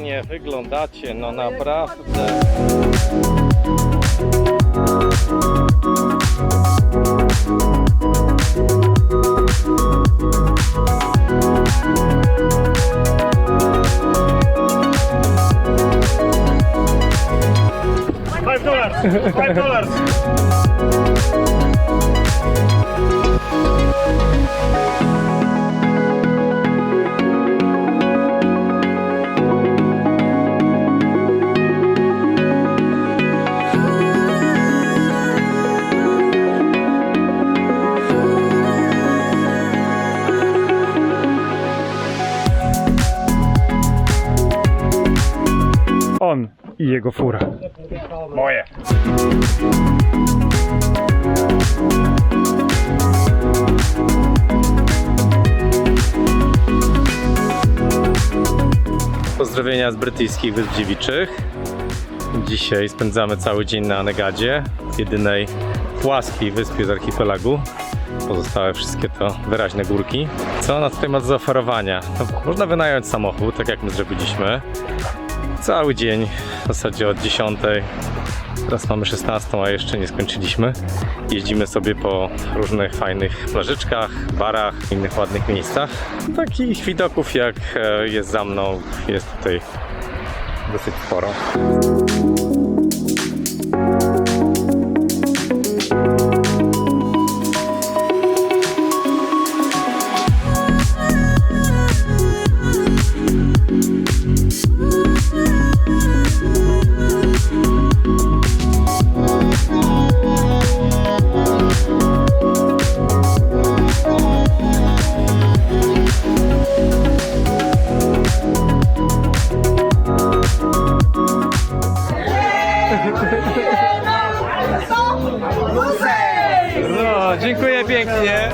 Pięknie wyglądacie, no naprawdę. Five dollars. Five dollars. On i jego fura. Moje. Pozdrowienia z brytyjskich Wysp Dziewiczych. Dzisiaj spędzamy cały dzień na Negadzie, jedynej płaskiej wyspie z archipelagu. Pozostałe wszystkie to wyraźne górki. Co ona tutaj ma do zaoferowania? No, można wynająć samochód, tak jak my zrobiliśmy. Cały dzień, w zasadzie od 10. Teraz mamy 16, a jeszcze nie skończyliśmy. Jeździmy sobie po różnych fajnych plażyczkach, barach, innych ładnych miejscach. Takich widoków jak e, jest za mną jest tutaj dosyć sporo. Dziękuję pięknie.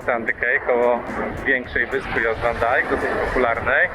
Sandy Cay, koło większej wyspy Oswandaj, dosyć popularnej.